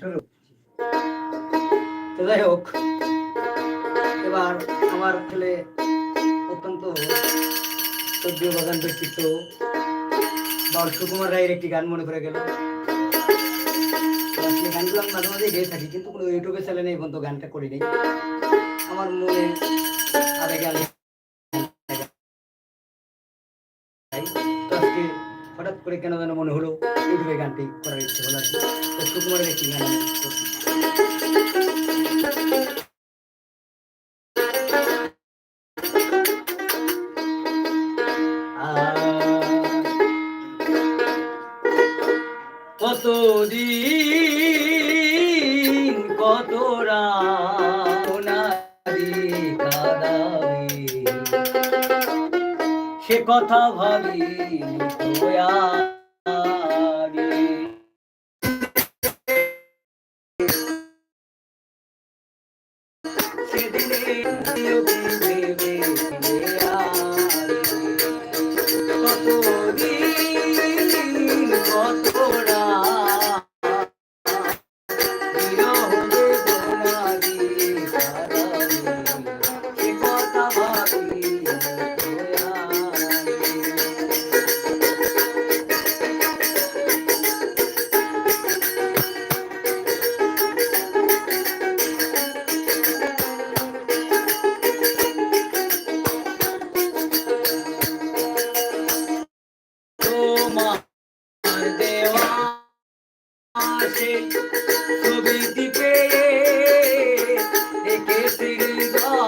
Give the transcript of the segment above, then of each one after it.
শুরু। যাই হোক, এবার আমার ছেলে অত্যন্ত বাগান ব্যক্তিত্ব সুকুমার রায়ের একটি গান মনে করে গেল। গানগুলো আমি মাঝে মাঝে গেয়ে থাকি, কিন্তু কোনো ইউটিউবে চ্যানেলে এই পর্যন্ত গানটা করি আমার মনে আবেগে আমি হঠাৎ করে কেন যেন মনে হলো ইউটিউবে গানটি করার ইচ্ছে হলো আর কি। তো একটি গান কত কাদাবে সে কথা ভাবি সেদিনে দেওয়া আসে ছবি দিকে একে হৃদয়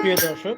প্রিয় দর্শক